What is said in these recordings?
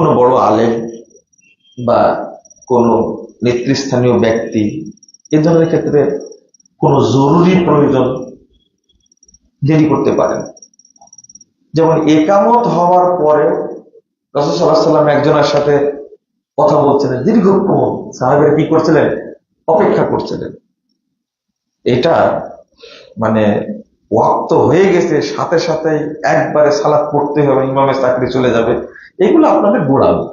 কোনো বড় আলেম বা কোনো নেতৃস্থানীয় ব্যক্তি এ ধরনের ক্ষেত্রে কোনো জরুরি প্রয়োজন দেরি করতে পারেন যেমন একামত হওয়ার পরে রসদ সাল্লাহ সাল্লাম একজনের সাথে কথা বলছিলেন, দীর্ঘক্ষণ সাহেবের কি করছিলেন? অপেক্ষা করছিলেন। এটা মানে ওয়াক্ত হয়ে গেছে, সাথে সাথে একবারে সালাদ পড়তে হবে, ইমামের চাকরি চলে যাবে। এগুলো আপনাদের গোড়ামি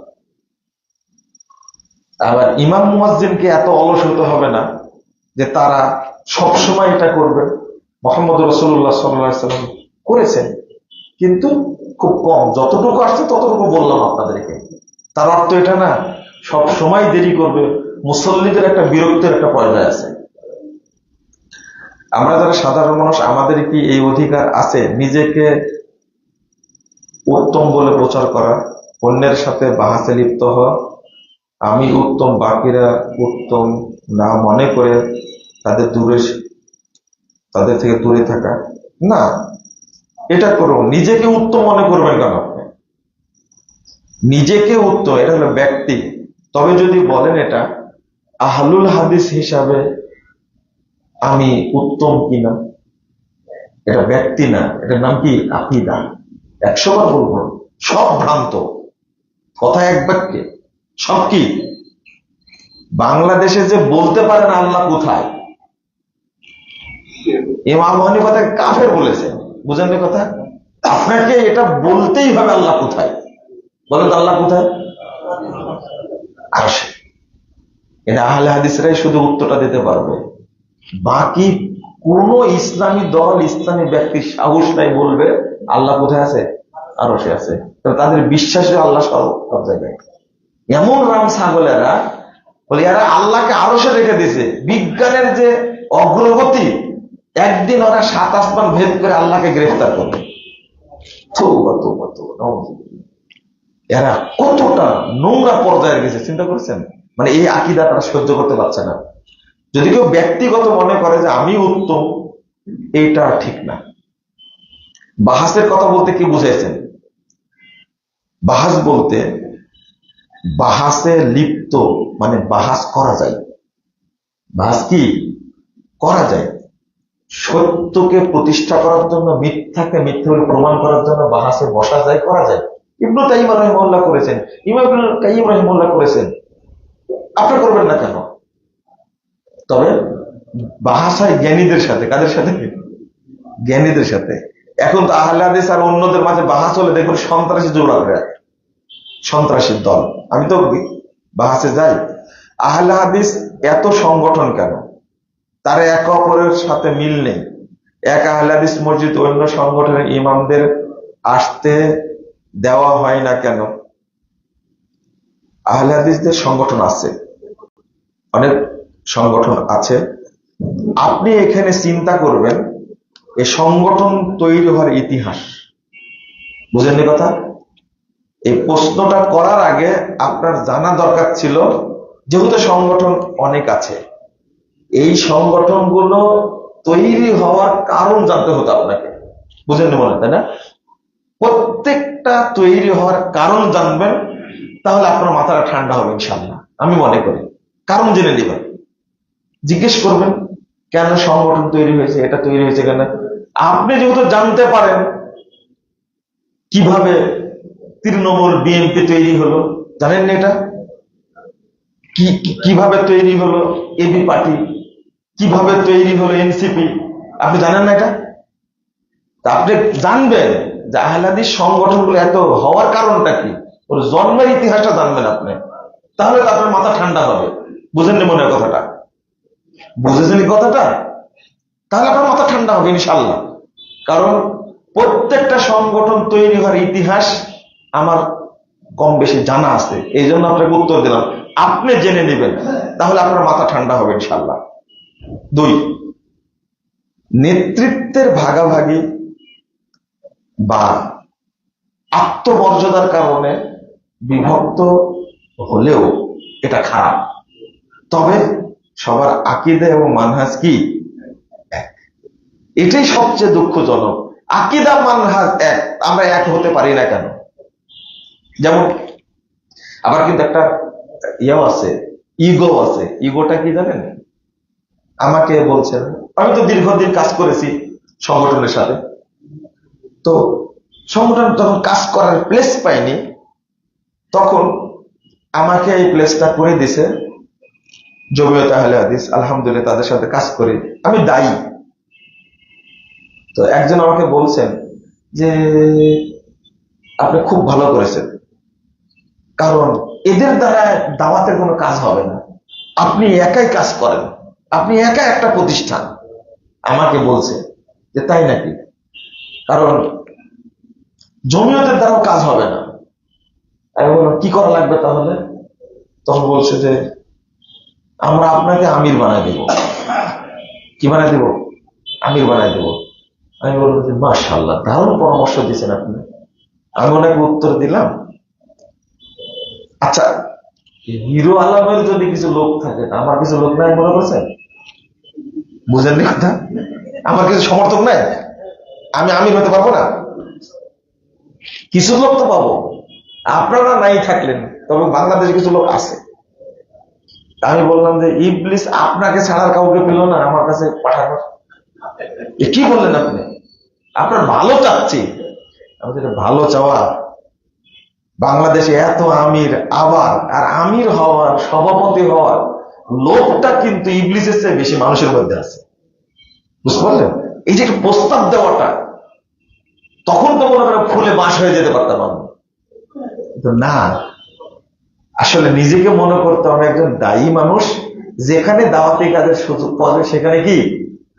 আবার ইমাম মুয়াজ্জিনকে এত অলস হতে হবে না যে তারা সব সময় এটা করবে। মোহাম্মদ রসুল্লাহ সাল্লাম করেছেন, কিন্তু খুব কম। যতটুকু আসছে ততটুকু বললাম আপনাদেরকে। তার অর্থ এটা না, সব সময় দেরি করবে। মুসল্লিদের একটা বিরক্তের একটা পর্যায়ে আছে। আমরা যারা সাধারণ মানুষ, আমাদের কি এই অধিকার আছে? নিজেকে উত্তম বলে প্রচার করা, অন্যের সাথে বাহাসে লিপ্ত হওয়া। আমি উত্তম, বাকিরা উত্তম না মনে করে তাদের দূরে, তাদের থেকে দূরে থাকা। না, এটা করো নিজেকে উত্তম মনে করবেন কেন আপনি? নিজেকে উত্তম, এটা হলো ব্যক্তি। তবে যদি বলেন এটা, আহলুল হাদিস হিসাবে আমি উত্তম কিনা? এটা ব্যক্তি না, এটার নাম কি? আকিদা। একশো বার বলব, সব ভ্রান্ত। কথা এক বাক্যে, সব কি? বাংলাদেশে যে বলতে পারেন আল্লাহ কোথায়? ইমাম হানিফা তাকে কাফের বলেছেন। বুঝেন কথা? আপনাকে এটা বলতেই হবে আল্লাহ কোথায়? বলেন আল্লাহ কোথায়? আসে এটা আহলে হাদিসরাই শুধু উত্তরটা দিতে পারবে। বাকি কোন ইসলামী দল, ইসলামী ব্যক্তির সাহস নাই বলবে, আল্লাহ কোথায় আছে? আরও সে আছে তাদের বিশ্বাসে আল্লাহ সব জায়গায়। এমন রাম ছাগলেরা, বলে এরা আল্লাহকে আরও সে রেখে দিয়েছে। বিজ্ঞানের যে অগ্রগতি, একদিন ওরা সাত আসমান ভেদ করে আল্লাহকে গ্রেফতার করবে। এরা কতটা নোংরা পর্যায়ে গেছে, চিন্তা করছেন? মানে এই আকিদা তারা সহ্য করতে পারছে না। যদি কেউ ব্যক্তিগত মনে করে যে আমি উত্তম, এটা ঠিক না। বাহাসের কথা বলতে কি বুঝাইছেন? বাহাস বলতে বাহাসে লিপ্ত মানে বাহাস করা যায়। বাহাস কি? করা যায়। সত্যকে প্রতিষ্ঠা করার জন্য, মিথ্যাকে মিথ্যা বলে প্রমাণ করার জন্য বাহাসে বসা যায়, করা যায়। ইবনু তাইম রহিমুল্লাহ করেছেন। ইমাম কাইম রহিমুল্লাহ করেছেন। আপনি করবেন না কেন? তবে বাহাসায় জ্ঞানীদের সাথে, কাদের সাথে? জ্ঞানীদের সাথে। এখন তো আহলাদিস আর অন্যদের মাঝে বাহাস হলে দেখুন সন্ত্রাসী জোড়াবে সন্ত্রাসীর দল। আমি তো বাহাসে যাই। আহলে হাদিস এত সংগঠন কেন? তার একে অপরের সাথে মিল নেই। এক আহলে হাদিস মসজিদ অন্য সংগঠনের ইমামদের আসতে দেওয়া হয় না কেন? আহলে হাদিসদের সংগঠন আছে। অনেক সংগঠন আছে। আপনি এখানে চিন্তা করবেন এই সংগঠন তৈরি হওয়ার ইতিহাস। বুঝেননি কথা? এই প্রশ্নটা করার আগে আপনার জানা দরকার ছিল, যেহেতু সংগঠন অনেক আছে। এই সংগঠনগুলো তৈরি হওয়ার কারণ জানতে হতো আপনাকে। বুঝেননি মনে তাই না? প্রত্যেকটা তৈরি হওয়ার কারণ জানবেন, তাহলে আপনার মাথাটা ঠান্ডা হবে ইনশাল্লাহ আমি মনে করি। কারণ জেনে নেবেন। জিজ্ঞেস করবেন, কেন সংগঠন তৈরি হয়েছে? এটা তৈরি হয়েছে কেন? আপনি যেহেতু জানতে পারেন কীভাবে তৃণমূল বিএনপি তৈরি হলো, জানেন না এটা? কি কীভাবে তৈরি হলো এবি পার্টি? কীভাবে তৈরি হলো এনসিপি আপনি জানেন না এটা? আপনি জানবেন যে আহলাদিস সংগঠনগুলো এত হওয়ার কারণটা কি? ওর জন্মের ইতিহাসটা জানবেন আপনি। তাহলে তো আপনার মাথা ঠান্ডা হবে। বুঝেননি মনে কথাটা? বুঝেছেন কথাটা? তাহলে আপনার মাথা ঠান্ডা হবে ইনশাল্লাহ কারণ প্রত্যেকটা সংগঠন তৈরি হওয়ার ইতিহাস আমার কম বেশি জানা আছে। এই জন্য আপনাকে উত্তর দিলাম। আপনি জেনে নেবেন, তাহলে আপনার মাথা ঠান্ডা হবে ইনশাল্লাহ দুই, নেতৃত্বের ভাগাভাগি বা আত্মমর্যাদার কারণে বিভক্ত হলেও এটা খারাপ। তবে সবার আকিদা এবং মানহাজ কি? এক। এটাই সবচেয়ে দুঃখজনক। আকিদা, মানহাজ এক। আমরা এক হতে পারি না কেন? যেমন, আবার কিন্তু একটা ইয়েও আছে, ইগো আছে। ইগোটা কি জানেন? আমাকে বলছেন আমি তো দীর্ঘদিন কাজ করেছি সংগঠনের সাথে। তো সংগঠন যখন কাজ করার প্লেস পাইনি, তখন আমাকে এই প্লেসটা করে দিছে। জমিয়ত আহলে হাদিস, আলহামদুলিল্লাহ তাদের সাথে কাজ করি। আমি দায়ী। তো একজন আমাকে বলছেন যে, আপনি খুব ভালো করেছেন। কারণ এদের দ্বারা দাওয়াতের কোনো কাজ হবে না। আপনি একাই কাজ করেন। আপনি একা একটা প্রতিষ্ঠান। আমাকে বলছে যে, তাই নাকি? কারণ জমিয়তের দ্বারাও কাজ হবে না। আমি বললাম, কি করা লাগবে তাহলে? তখন বলছে যে আমরা আপনাকে আমির বানাই দেব। কি বানাই দেব? আমির বানাই দেব। আমি বললাম যে মাশাল্লাহ দারুণ পরামর্শ দিয়েছেন আপনি। আমি ওনাকে উত্তর দিলাম। আচ্ছা হিরো আলমের যদি কিছু লোক থাকে, আমার কিছু লোক নাই মনে করছেন? বুঝেননি কথা? আমার কিছু সমর্থক নাই? আমি আমির হতে পারব না? কিছু লোক তো পাবো। আপনারা নাই থাকলেন, তবে বাংলাদেশে কিছু লোক আছে। আমি বললাম যে, ইবলিস আপনাকে ছাড়ার কাউকে পেল না আমার কাছে পাঠানোর। কি বললেন আপনি? আপনার ভালো চাচ্ছি। আমি যেটা ভালো চাওয়া। বাংলাদেশে এত আমির আবার, আর আমির হওয়ার, সভাপতি হওয়ার লোকটা কিন্তু ইবলিসের চেয়ে বেশি মানুষের মধ্যে আছে। বুঝতে পারলেন? এই যে একটা প্রস্তাব দেওয়াটা, তখন তো মনে করেন ফুলে বাস হয়ে যেতে পারতাম আমি না আসলে নিজেকে মনে করতাম আমি একজন দায়ী মানুষ, যেখানে দাওয়াতি কাজের সুযোগ পাওয়া যায় সেখানে কি?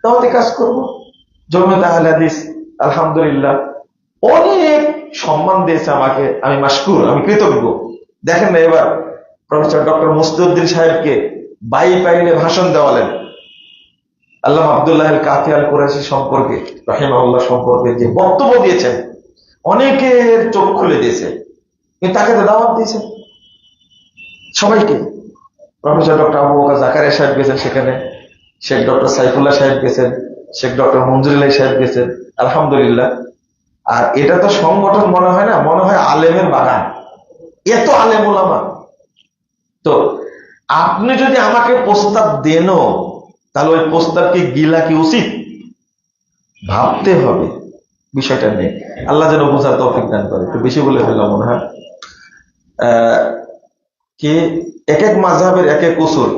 দাওয়াতি কাজ করব। জমিয়ত আহলে হাদিস, আলহামদুলিল্লাহ। অনেক সম্মান দিয়েছে আমাকে। আমি মাসকুর আমি কৃতজ্ঞ। দেখেন না এবার, প্রফেসর ডক্টর মুস্তুদ্দিন সাহেবকে বাই পাইলে ভাষণ দেওয়ালেন। আল্লাহ আবদুল্লাহ কাফি আল কুরাশি সম্পর্কে রহিমাউল্লাহ সম্পর্কে যে বক্তব্য দিয়েছেন, অনেকের চোখ খুলে দিয়েছে। কিন্তু তাকে তো দাওয়াত দিয়েছেন। সবাইকে। প্রফেসর ডক্টর আবু বকর জাকারিয়া সাহেব গেছেন সেখানে, শেখ ডক্টর সাইফুল্লাহ সাহেব গেছেন, শেখ ডক্টর মঞ্জুরুল্লাহ সাহেব গেছেন, আলহামদুলিল্লাহ। আর এটা তো সংগঠন মনে হয় না, মনে হয় আলেমের বাগান। এত আলেম ওলামা। তো আপনি যদি আমাকে প্রস্তাব দেনও, তাহলে ওই প্রস্তাবকে গিলা কি উচিত? ভাবতে হবে। বিষয়টা নেই আল্লাহ যেন বোঝার তৌফিক দান করে। একটু বেশি বলে ফেললাম মনে হয়। কি এক এক মাঝহাবের এক এক উসুল।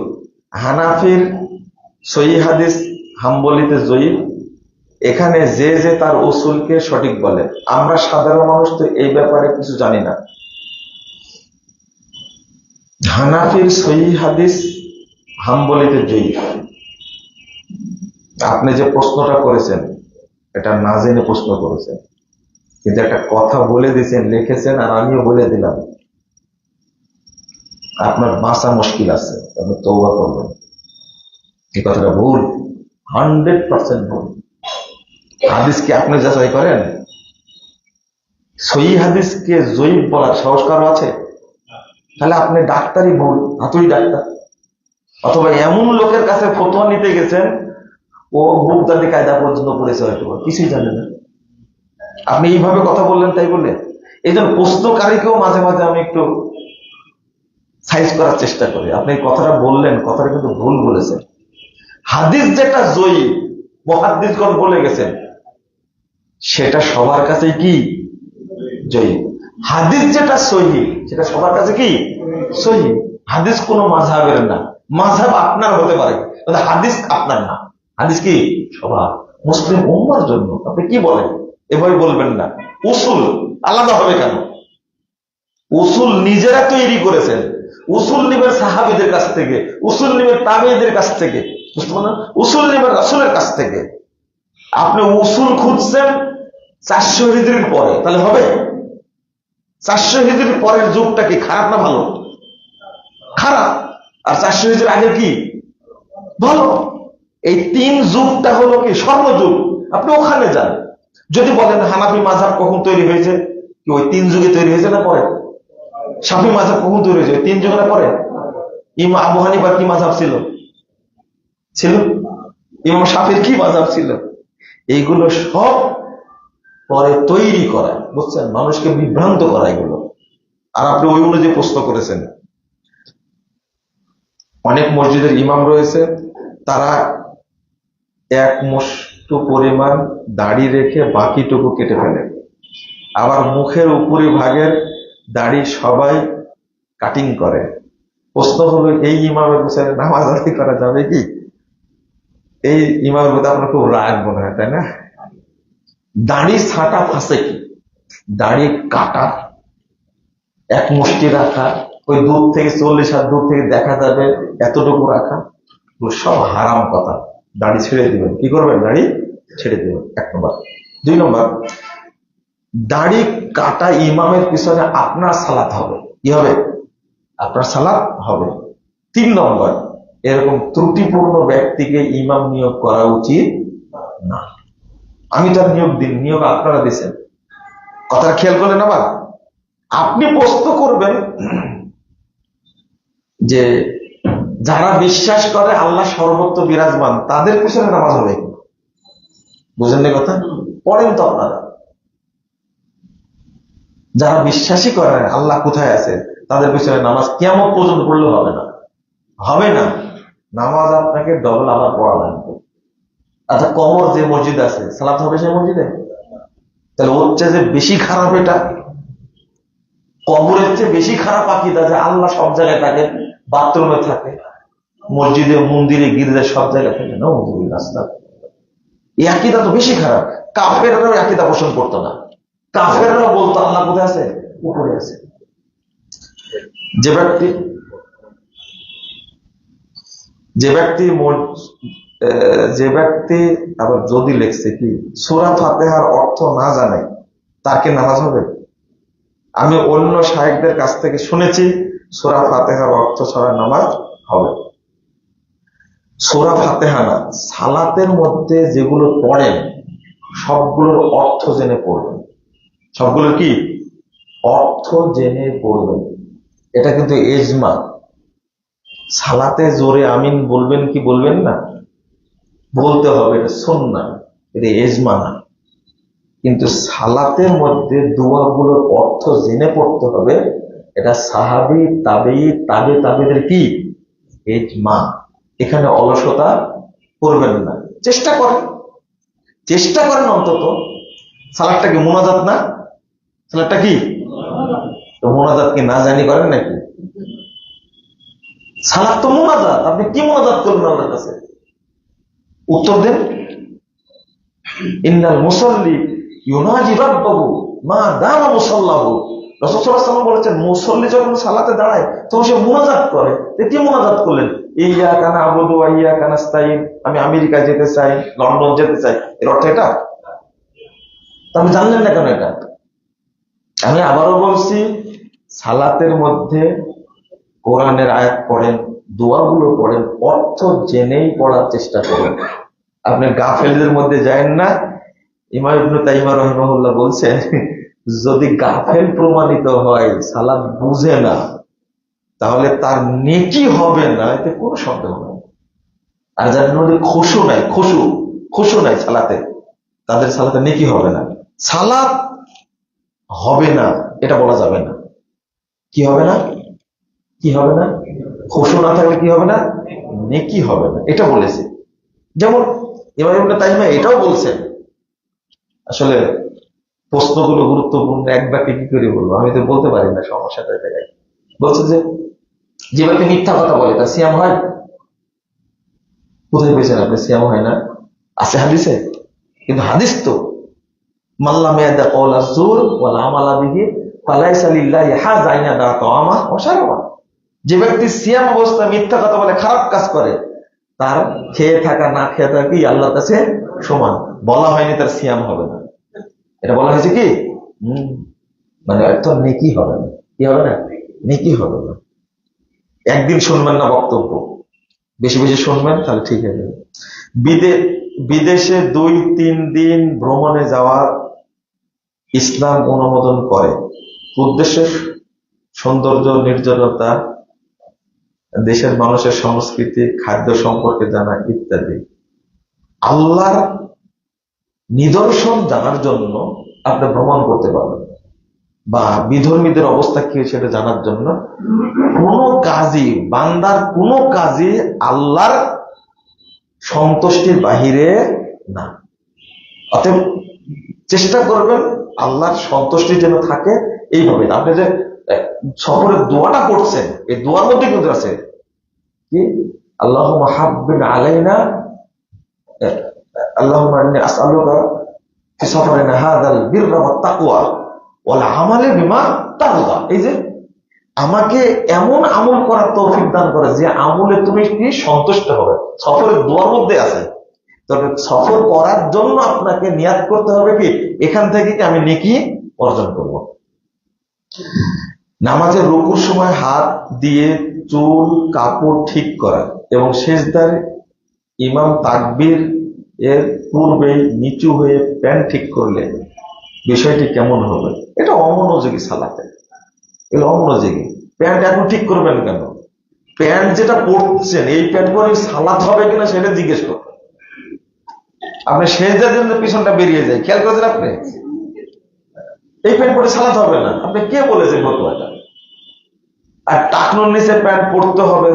হানাফির সহি হাদিস হাম্বলিতে জয়ী এখানে যে যে তার উসুলকে সঠিক বলে। আমরা সাধারণ মানুষ তো এই ব্যাপারে কিছু জানি না। হানাফির সহি হাদিস হাম্বলিতে জয়ী আপনি যে প্রশ্নটা করেছেন, এটা না জেনে প্রশ্ন করেছেন। কিন্তু একটা কথা বলে দিয়েছেন, লিখেছেন, আর আমিও বলে দিলাম। আপনার বাঁচা মুশকিল আছে, আপনি তৌবা করবেন। এই কথাটা ভুল, হান্ড্রেড পার্সেন্ট ভুল। হাদিসকে আপনি যাচাই করেন? সহি হাদিসকে জয়ীব বলার সাহস কারও আছে? তাহলে আপনি ডাক্তারই ভুল হাতুই ডাক্তার। অথবা এমন লোকের কাছে ফতোয়া নিতে গেছেন, ও বুকদাদি কায়দা পর্যন্ত পড়েছে হয়তো কিছুই জানে না। আপনি এইভাবে কথা বললেন তাই বললেন। এই জন্য প্রশ্নকারীকেও মাঝে মাঝে আমি একটু সাইজ করার চেষ্টা করি। আপনি কথাটা বললেন, কথাটা কিন্তু ভুল বলেছেন। হাদিস যেটা জয়ী মহাদিসগণ বলে গেছেন, সেটা সবার কাছে কি? জয়ী। হাদিস যেটা সহি, সেটা সবার কাছে কি? সহি। হাদিস কোনো মাঝহাবের না। মাঝহাব আপনার হতে পারে হাদিস আপনার না। হাদিস কি? সবার। মুসলিম উম্মার জন্য। আপনি কি বলেন? এভাবে বলবেন না। উসুল আলাদা হবে কেন? উসুল নিজেরা তৈরি করেছেন। উসুল নিবেন সাহাবিদের কাছ থেকে, উসুল নিবেন তাবেদের কাছ থেকে, বুঝতে পারলেন? উসুল নিবেন রাসুলের কাছ থেকে। আপনি উসুল খুঁজছেন চারশো হিজড়ির পরে, তাহলে হবে? চারশো হিজড়ির পরের যুগটা কি খারাপ না ভালো? খারাপ। আর চারশো হিজড়ির আগে কি? ভালো। এই তিন যুগটা হলো কি? স্বর্ণযুগ আপনি ওখানে যান। যদি বলেন হানাফি মাঝাব কখন তৈরি হয়েছে? কি ওই তিন যুগে তৈরি হয়েছে না পরে? সাফি মাঝাব কখন তৈরি হয়েছে তিন যুগে না পরে ইমা আবু হানিফার কি মাঝাব ছিল? ছিল? ইমাম সাফির কি মাঝাব ছিল? এইগুলো সব পরে তৈরি করা, বুঝছেন? মানুষকে বিভ্রান্ত করা এগুলো। আর আপনি ওই অনুযায়ী প্রশ্ন করেছেন, অনেক মসজিদের ইমাম রয়েছে, তারা এক মুষ্ট পরিমাণ দাড়ি রেখে বাকিটুকু কেটে ফেলে। আবার মুখের উপরি ভাগের দাড়ি সবাই কাটিং করে। প্রশ্ন হলো, এই ইমামের নামাজ আদায় করা যাবে কি? এই ইমামের মধ্যে আপনার খুব রাগ মনে হয়, তাই না? দাড়ি ছাটা ফাঁসে কি? দাড়ি কাটা, এক মুষ্টি রাখা, ওই দূর থেকে চল্লিশ হাত দূর থেকে দেখা যাবে এতটুকু রাখা সব হারাম কথা। দাড়ি ছেড়ে দিবেন। কি করবেন? দাড়ি ছেড়ে দিবেন। এক নম্বর। দুই নম্বর দাড়ি কাটা ইমামের পিছনে আপনার সালাত হবে। কি হবে? আপনার সালাত হবে। তিন নম্বর, এরকম ত্রুটিপূর্ণ ব্যক্তিকে ইমাম নিয়োগ করা উচিত না। আমি তার নিয়োগ দিন নিয়োগ আপনারা দিচ্ছেন কথা খেয়াল করলেন আবার। আপনি প্রশ্ন করবেন যে যারা বিশ্বাস করে আল্লাহ সর্বত্র বিরাজমান, তাদের পিছনে নামাজ হবে? বুঝলেন কথা? পড়েন তো আপনারা। যারা বিশ্বাসই করে, আল্লাহ কোথায় আছে? তাদের পিছনে নামাজ কেমন পর্যন্ত পড়লে হবে না। হবে না। নামাজ আপনাকে ডবল আবার পড়া লাগবে। আচ্ছা কমর যে মসজিদ আছে, সালাত হবে সেই মসজিদে? তাহলে ওর চেয়ে যে বেশি খারাপ এটা? কবরের চেয়ে বেশি খারাপ আকিদা যে আল্লাহ সব জায়গায় থাকে, বাথরুমে থাকে, মসজিদে, মন্দিরে, গির্জায় সব জায়গায় থাকে। না রাস্তা এই আকিদা তো বেশি খারাপ। কাপের আকিদা পোষণ করতো না। কাফেররা বলতো, আল্লাহ কোথায় আছে? উপরে আছে। যে ব্যক্তি যে ব্যক্তি যে ব্যক্তি আবার যদি লেখছে কি, সুরা ফাতেহার অর্থ না জানে তার কি নামাজ হবে? আমি অন্য সাহেবদের কাছ থেকে শুনেছি, সুরা ফাতেহার অর্থ ছাড়া নামাজ হবে। সুরা ফাতেহা না, সালাতের মধ্যে যেগুলো পড়েন, সবগুলোর অর্থ জেনে পড়বেন। সবগুলোর কি? অর্থ জেনে পড়বেন এটা কিন্তু এজমা। সালাতে জোরে আমিন বলবেন কি বলবেন না? বলতে হবে, এটা শোন না এটা এজমা না। কিন্তু সালাতের মধ্যে দোয়াগুলোর অর্থ জেনে পড়তে হবে, এটা সাহাবি তাবে তাবে তাবেদের কি? এজমা। এখানে অলসতা করবেন না। চেষ্টা করেন। চেষ্টা করেন অন্তত। সালাদটা কি মোনাজাত না সালাদটা কি? তো মোনাজাত কি না জানি করেন নাকি? সালাদ তো মোনাজাত, আপনি কি মোনাজাত করবেন আল্লাহর কাছে? উত্তর দেন। ইন্নাল মুসল্লি ইউনাজি রাব্বাহু মা দাম মুসাল্লাহু। রাসূল সাল্লাল্লাহু বলেছেন, মুসল্লি যখন সালাতে দাঁড়ায়, তখন সে মুনাজাত করে। কি মুনাজাত করলেন? ইয়া কানা আবুদু ইয়া কানাস্তাইন আমি আমেরিকা যেতে চাই, লন্ডন যেতে চাই এর অর্থ এটা? তা আপনি জানলেন না কেন এটা? আমি আবারও বলছি, সালাতের মধ্যে কোরআনের আয়াত পড়েন, দোয়াগুলো পড়েন, অর্থ জেনেই পড়ার চেষ্টা করেন। আপনি গাফেলদের মধ্যে যায়েন না। ইমাম ইবনু তাইমা রহিমাহুল্লাহ বলছেন, যদি গাফেল প্রমাণিত হয় সালাদ বুঝে না, তাহলে তার নেকি হবে না, এতে কোনো সন্দেহ নেই। আর যাদের মধ্যে খুশু নাই খুশু খুশু নাই সালাতে, তাদের সালাতে নেকি হবে না। সালাত হবে না, এটা বলা যাবে না। কি হবে না? কি হবে না? খুশু না থাকলে কি হবে না? নেকি হবে না, এটা বলেছে। যেমন ইমাম তাইমা এটাও বলছেন। আসলে প্রশ্নগুলো গুরুত্বপূর্ণ, এক বাক্যে কি করে বলব? আমি তো বলতে পারি না সমস্যাটা জায়গায়। বলছে যে যে ব্যক্তি মিথ্যা কথা বলে, তার সিয়াম হয়? কোথায় পেয়েছেন আপনি? সিয়াম হয় না? আছে হাদিসে? কিন্তু হাদিস তো যে ব্যক্তি সিয়াম অবস্থা মিথ্যা কথা বলে খারাপ কাজ করে, তার খেয়ে থাকা, না খেয়ে থাকা কি কাছে সমান? বলা হয়নি তার সিয়াম হবে না। এটা বলা হয়েছে কি? মানে নেকি হবে না। কি হবে না? নেকি হবে না। একদিন শুনবেন না বক্তব্য। বেশি বেশি শুনবেন, তাহলে ঠিক আছে বিদে বিদেশে দুই তিন দিন ভ্রমণে যাওয়ার ইসলাম অনুমোদন করে। উদ্দেশ্য সৌন্দর্য, নির্জনতা, দেশের মানুষের সংস্কৃতি, খাদ্য সম্পর্কে জানা ইত্যাদি। আল্লাহর নিদর্শন জানার জন্য আপনি ভ্রমণ করতে পারবেন। বা বিধর্মীদের অবস্থা কি সেটা জানার জন্য কোনো কাজই, বান্দার কোনো কাজই আল্লাহর সন্তুষ্টির বাহিরে না। অতএব চেষ্টা করবেন আল্লাহর সন্তুষ্টি যেন থাকে এইভাবে আপনি যে সফরের দোয়াটা করছেন এই দোয়ার মধ্যে কিন্তু আছে কি? আল্লাহ মাহাবিন আলাইনা আল্লাহ এই যে, আমাকে এমন আমল করার তৌফিক দান করে যে আমলে তুমি কি সন্তুষ্ট হবে। সফরের দোয়ার মধ্যে আছে। তবে সফর করার জন্য আপনাকে নিয়াত করতে হবে কি? এখান থেকে কি আমি নেকি অর্জন করব? নামাজের রুকুর সময় হাত দিয়ে চুল কাপড় ঠিক করা এবং শেষদার ইমাম তাকবির এর পূর্বে নিচু হয়ে প্যান্ট ঠিক করলে বিষয়টি কেমন হবে? এটা অমনোযোগী সালাতে। এগুলো অমনোযোগী। প্যান্ট এখন ঠিক করবেন কেন? প্যান্ট যেটা পরছেন, এই প্যান্ট পরে সালাত হবে কিনা সেটা জিজ্ঞেস করবেন আপনি শেষদার জন্য পিছনটা বেরিয়ে যায়। খেয়াল করেছেন আপনি? এই প্যান্ট পরে সালাত হবে না। আপনি কে বলেছেন ফটোয়াটা আর টাকনোর নিচে প্যান্ট পরতে হবে,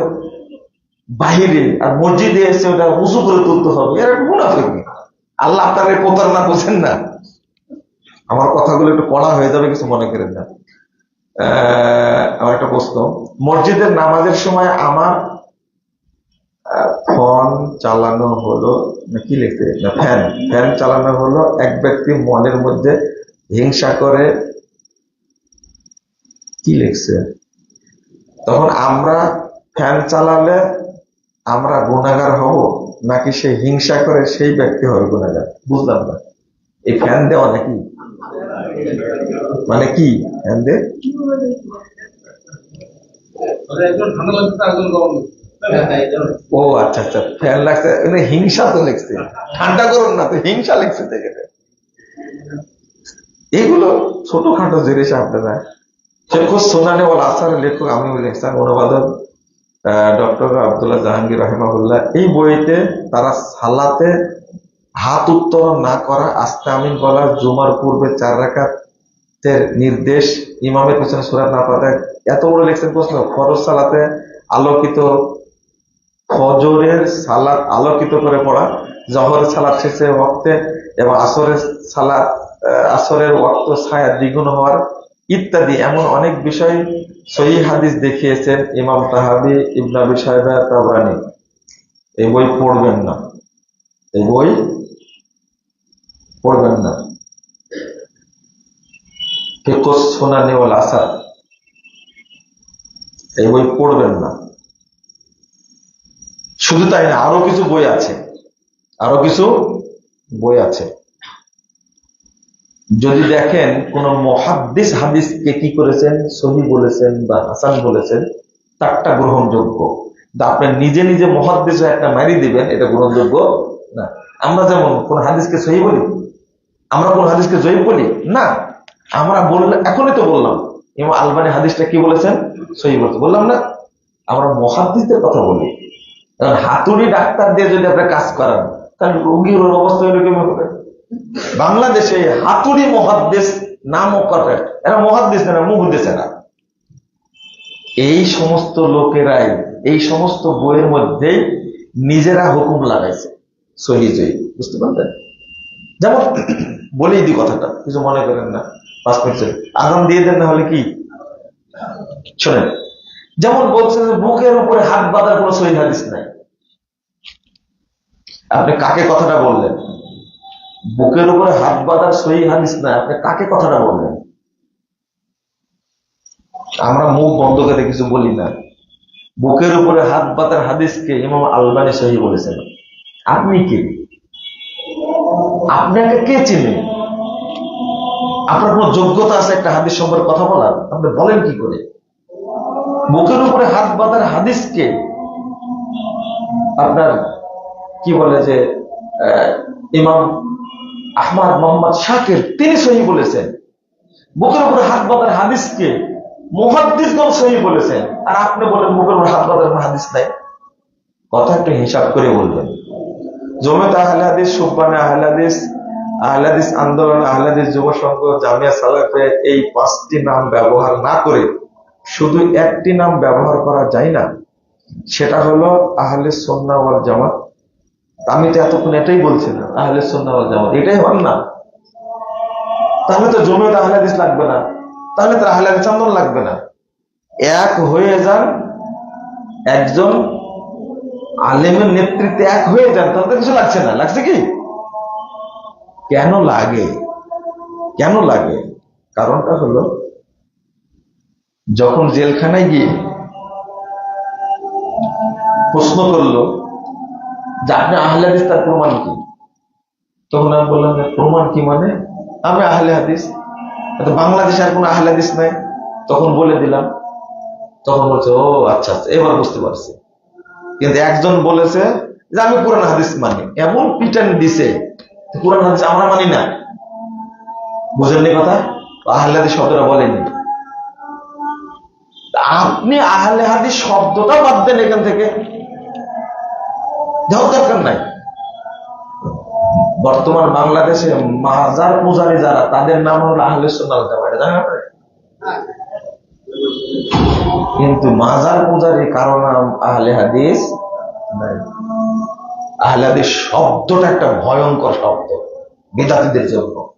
বাহিরে আর মসজিদে এসে ওটা উঁচু করে তুলতে হবে। এর মুনাফিকি। আল্লাহ আপনার এই প্রতারণা বোঝেন না। আমার কথাগুলো একটু কড়া হয়ে যাবে, কিছু মনে করেন না। আমার একটা প্রশ্ন। মসজিদের নামাজের সময় আমার ফোন চালানো হলো কি লিখতে? ফ্যান ফ্যান চালানো হলো, এক ব্যক্তি মনের মধ্যে হিংসা করে কি লিখছে? তখন আমরা ফ্যান চালালে আমরা গুণাগার হব, নাকি সে হিংসা করে সেই ব্যক্তি হবে গুণাগার? বুঝলাম না। এই ফ্যান দেওয়া নাকি? মানে কি ফ্যান দে ও আচ্ছা আচ্ছা ফ্যান লাগছে হিংসা তো লিখছে ঠান্ডা করুন না, তো হিংসা লিখছে থেকে এগুলো ছোটখাটো জিনিস আপনারা শেখ সোনানে ওয়াল আসার লেখক আমি লিখছেন অনুবাদক ডক্টর আব্দুল্লাহ জাহাঙ্গীর রহমাহুল্লাহ, এই বইতে তারা সালাতে হাত উত্তোলন না করা, আস্তে আমিন বলা, জুমার পূর্বে চার রাকাতের নির্দেশ, ইমামের পেছনে সুরাত না পাতে এত বড় লিখছেন প্রশ্ন, ফরজ সালাতে আলোকিত ফজরের সালাত আলোকিত করে পড়া জহরের সালাত শেষে ওয়াক্তে এবং আসরের আহ, আসরের ওয়াক্ত ছায়া দ্বিগুণ হওয়ার ইত্যাদি এমন অনেক বিষয় সহি হাদিস দেখিয়েছেন ইমাম তাহাবি ইবনাবি সাহেবা তাবরানি। এই বই পড়বেন না। এই বই পড়বেন না। সোনানি ওয়াল আসার এই বই পড়বেন না। শুধু তাই না, আরও কিছু বই আছে। আরও কিছু বই আছে। যদি দেখেন কোন মহাদ্দিস হাদিসকে কি করেছেন, সহি বলেছেন বা হাসান বলেছেন, তারটা গ্রহণযোগ্য। আপনি নিজে নিজে মহাদ্দিস একটা মারি দিবেন, এটা গ্রহণযোগ্য না। আমরা যেমন কোন হাদিসকে সহি বলি? আমরা কোন হাদিসকে জয়ী বলি? না। আমরা বললে, এখনই তো বললাম। এবং আলবানি হাদিসটা কি বলেছেন? সহি বলতে বললাম না, আমরা মহাদ্দিসদের কথা বলি। কারণ হাতুড়ি ডাক্তার দিয়ে যদি আপনি কাজ করান, তাহলে রোগীর অবস্থা এরকম হবে। বাংলাদেশে হাতুড়ি মহাদ্দেশ নামও করে এরা মহাদ্দেশ না মুহদ্দেশ এরা এই সমস্ত লোকেরাই, এই সমস্ত বইয়ের মধ্যেই নিজেরা হুকুম লাগাইছে, সহি বুঝতে পারলেন? যেমন বলেই দিই কথাটা, কিছু মনে করেন না। পাঁচ মিনিট আগাম দিয়ে দেন না হলে কি? শোনেন। যেমন বলছেন বুকের উপরে হাত বাঁধার কোনো সহি হাদিস নাই। আপনি কাকে কথাটা বললেন? বুকের উপরে হাত বাঁধার সহি হাদিস নাই, আপনি কাকে কথাটা বললেন? আমরা মুখ বন্ধ করে কিছু বলি না। বুকের উপরে হাত বাঁধার হাদিসকে ইমাম আলবানি সহি বলেছেন। আপনি কে? আপনাকে কে চিনে? আপনার কোন যোগ্যতা আছে একটা হাদিস সম্পর্কে কথা বলার? আপনি বলেন কি করে? বুকের উপরে হাত বাঁধার হাদিসকে আপনার কি বলে যে ইমাম আহমদ মোহাম্মদ শাকের তিনি সহি বলেছেন। বুকের উপরে হাত বাঁধার হাদিসকে মুহাদ্দিসগণ সহি বলেছেন। আর আপনি বলেন মুখের উপরে হাত বাঁধার কোনো হাদিস নাই। কথা একটু হিসাব করে বলবেন। জমেত আহলে হাদিস, সুব্বানে আহলে হাদিস আহলাদিস আন্দোলন আহলাদিস যুব সংঘ, জামিয়া সালাফে এই পাঁচটি নাম ব্যবহার না করে শুধু একটি নাম ব্যবহার করা যায় না, সেটা হলো আহলে সন্না ওয়াল জামাত। আমি তো এতক্ষণ এটাই বলছিলাম, আহলে সন্না ওয়াল জামাত। এটাই হন না। তাহলে তো জমিয়ত আহলাদিস লাগবে না। তাহলে তো আহলাদিস আন্দোলন লাগবে না। এক হয়ে যান, একজন আলেমের নেতৃত্বে এক হয়ে যান তাহলে কিছু লাগছে না। লাগছে কি? কেন লাগে? কেন লাগে? কারণটা হলো যখন জেলখানায় গিয়ে প্রশ্ন করল যে, আপনি আহলে হাদিস, তার প্রমাণ কি? তখন আমি বললাম প্রমাণ কি মানে? আমি আহলে হাদিস বাংলাদেশে আর কোনো আহলে হাদিস নাই। তখন বলে দিলাম। তখন বলছে, ও আচ্ছা আচ্ছা এবার বুঝতে পারছি। কিন্তু একজন বলেছে যে, আমি পুরান হাদিস মানি। এমন পিটান দিছে পুরান হাদিস আমরা মানি না। বুঝেননি কথা? আহলে হাদিস শব্দটা বলেনি আপনি আহলে হাদিস শব্দটা বাদ দেন এখান থেকে। যাওয়ার দরকার নাই। বর্তমান বাংলাদেশে মাজার পূজারী যারা, তাদের নাম হলো আহলে আপনি? কিন্তু মাজার পূজারী কারও নাম আহলে হাদিস আহলে হাদিস শব্দটা একটা ভয়ঙ্কর শব্দ। বিদাতিদের জন্য,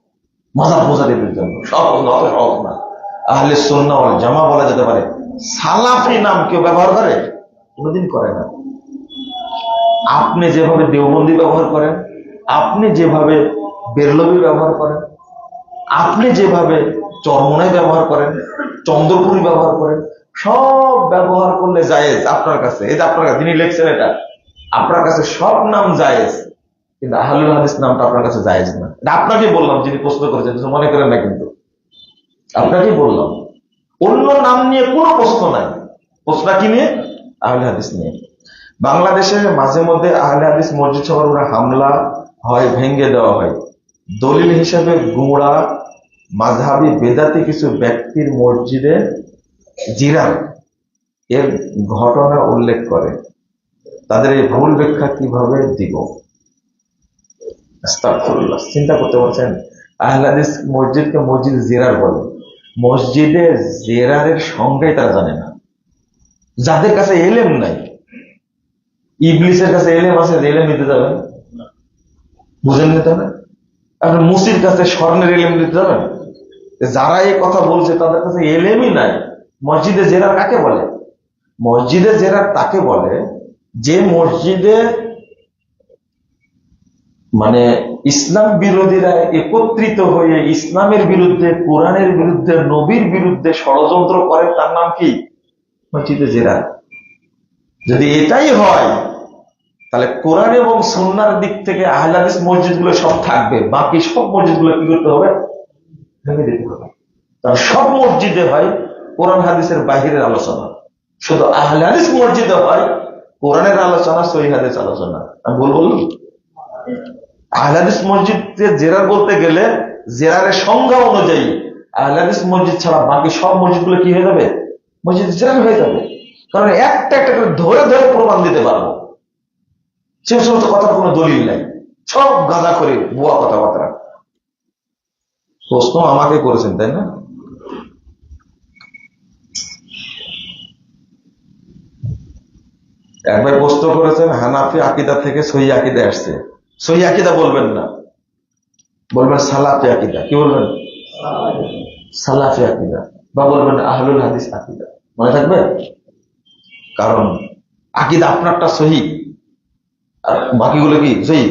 মাজার পূজারীদের জন্য। সব অত না। আহলে সুন্নাহ জামা বলা যেতে পারে। সালাফি নাম কেউ ব্যবহার করে? কোনোদিন করে না। আপনি যেভাবে দেওবন্দি ব্যবহার করেন, আপনি যেভাবে বেরলবি ব্যবহার করেন, আপনি যেভাবে চরমনাই ব্যবহার করেন, চন্দ্রপুরি ব্যবহার করেন, সব ব্যবহার করলে জায়েজ আপনার কাছে। এই যে আপনার কাছে, যিনি লিখছেন এটা, আপনার কাছে সব নাম জায়েজ। কিন্তু আহলুল হাদিস নামটা আপনার কাছে জায়েজ না। এটা আপনাকে বললাম, যিনি প্রশ্ন করেছেন মনে করেন না কিন্তু। আপনাকেই বললাম। অন্য নাম নিয়ে কোনো প্রশ্ন নাই। প্রশ্ন কি নিয়ে? আহলে হাদিস নিয়ে। বাংলাদেশে মাঝে মধ্যে আহলে হাদিস মসজিদ সবার উপরে হামলা হয় ভেঙ্গে দেওয়া হয়। দলিল হিসাবে গুঁড়া মাঝহাবি, বেদাতি কিছু ব্যক্তির মসজিদে জিরান এর ঘটনা উল্লেখ করে। তাদের এই ভুল ব্যাখ্যা কীভাবে দিব? চিন্তা করতে পারছেন? আহলাদিস মসজিদকে মসজিদ জেরার বলে। মসজিদে জেরারের সংজ্ঞাই তারা জানে না। যাদের কাছে এলেম নাই, ইবলিসের কাছে এলেম আছে এলেম নিতে যাবেন? বুঝেন নিতে হবে আপনি মুসির কাছে স্বর্ণের এলেম নিতে যাবেন? যারা এই কথা বলছে, তাদের কাছে এলেমই নাই। মসজিদে জেরার কাকে বলে? মসজিদে জেরার তাকে বলে যে মসজিদে মানে ইসলাম বিরোধীরা একত্রিত হয়ে ইসলামের বিরুদ্ধে, কোরআনের বিরুদ্ধে, নবীর বিরুদ্ধে ষড়যন্ত্র করে, তার নাম কি? মসজিদে জেরা। যদি এটাই হয়, তাহলে কোরআন এবং সন্ন্যার দিক থেকে আহলাদিস মসজিদগুলো সব থাকবে। বাকি সব মসজিদগুলো কি করতে হবে? ভেঙে তাহলে সব মসজিদে হয় কোরআন হাদিসের বাহিরের আলোচনা। শুধু আহলে হাদিস মসজিদে হয় কোরআনের আলোচনা, সহি হাদিস আলোচনা। আমি বললাম? আহলাদিস মসজিদে জেরার বলতে গেলে জেরারের সংজ্ঞা অনুযায়ী আহলাদিস মসজিদ ছাড়া বাকি সব মসজিদগুলো কি হয়ে যাবে? মসজিদ জেরার হয়ে যাবে। কারণ একটা একটা করে ধরে ধরে প্রমাণ দিতে পারব। সে সমস্ত কথার কোনো দলিল নাই। সব গাঁদা করে বুয়া কথাবার্তা। প্রশ্ন আমাকে করেছেন, তাই না? একবার প্রশ্ন করেছেন, হানাফি আকিদা থেকে সহি আকিদা আসছে। সহি আকিদা বলবেন না। বলবেন সালাফি আকিদা। কি বলবেন? সালাফি আকিদা। বা বলবেন আহলুল হাদিস আকিদা। মনে থাকবে? কারণ আকিদা আপনারটা সহি, আর বাকিগুলো কি জয়ী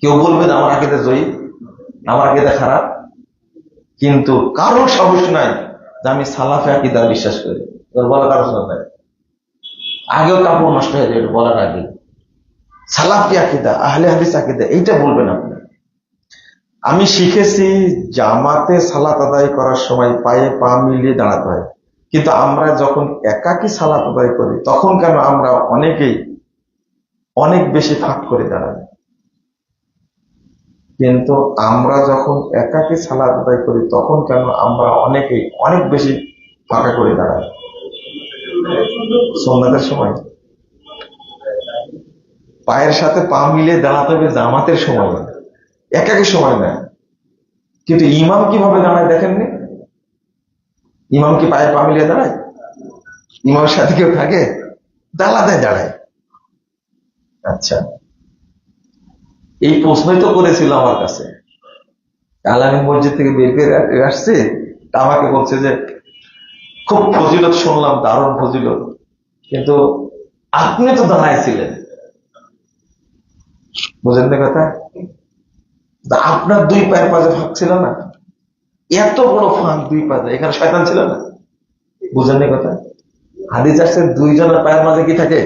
কেউ বলবেন, আমার আকিদা জয়ী আমার আকিদা খারাপ। কিন্তু কারোর সাহস নাই যে আমি সালাফে আকিদা বিশ্বাস করি। বলা কারও সাহস নাই আগেও কাপড় নষ্ট হয়ে যাবে বলার আগে। সালাফি আকিদা, আহলে হাদিস আকিদা, এইটা বলবেন আপনি। আমি শিখেছি জামাতে সালাত আদায় করার সময় পায়ে পা মিলিয়ে দাঁড়াতে হয়। কিন্তু আমরা যখন একাকি সালাত আদায় করি, তখন কেন আমরা অনেকেই অনেক বেশি ফাঁক করে দাঁড়াই? কিন্তু আমরা যখন একাকি সালাত আদায় করি, তখন কেন আমরা অনেকেই অনেক বেশি ফাঁকা করে দাঁড়াই? সন্ধ্যাদের সময়? পায়ের সাথে পা মিলিয়ে দাঁড়াতে হবে জামাতের সময় এক একের সময় নেয়। কিন্তু ইমাম কীভাবে দাঁড়ায় দেখেননি? ইমাম কি পায়ে পা মিলিয়ে দাঁড়ায়? ইমামের সাথে কেউ থাকে? দাঁড়াতে দাঁড়ায়। আচ্ছা। এই প্রশ্নই তো করেছিল আমার কাছে। আলামী মসজিদ থেকে বের করে আসছে আমাকে বলছে যে, খুব ফজিলত শুনলাম, দারুণ ফজিলত। কিন্তু আপনি তো দাঁড়াইছিলেন বুঝেন না কথা আপনার দুই পায়ের পাশে ফাঁক ছিল না? এত বড় ফাঁক দুই পাশে এখানে শয়তান ছিল না? বুঝেন না কথা? হাদিস আসছে, দুইজনের পায়ের মাঝে কি থাকে?